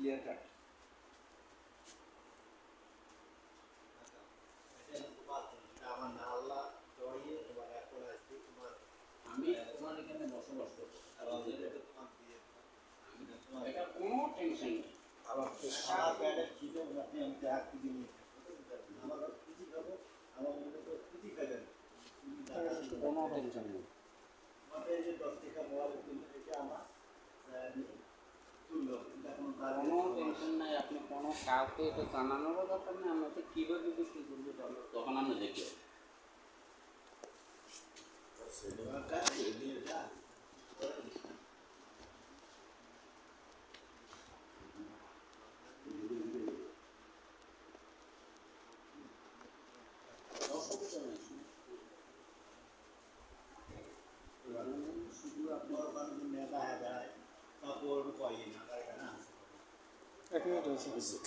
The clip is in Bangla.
ক্লিয়ার কাট আমি তোমার এখানে বসবাস করব। কোনো টেনশন নেই। আবার আমার প্যাডের খিদে আপনি আমি চা খুঁজে নিয়ে আমার খুঁজি খাব আমার মনে তো খুঁজি খাবেন কোনো টেনশন নেই। আমাদের এই যে দশ টাকা মোবাইল কিনতে থেকে আমার তুললো এটা কোনো কাজ কোনো টেনশন নাই আপনি কোনো কাউকে এটা জানানোরও দরকার নেই আমরা তো কীভাবে বিক্রি করব তখন আমরা দেখি 那这个东西不是。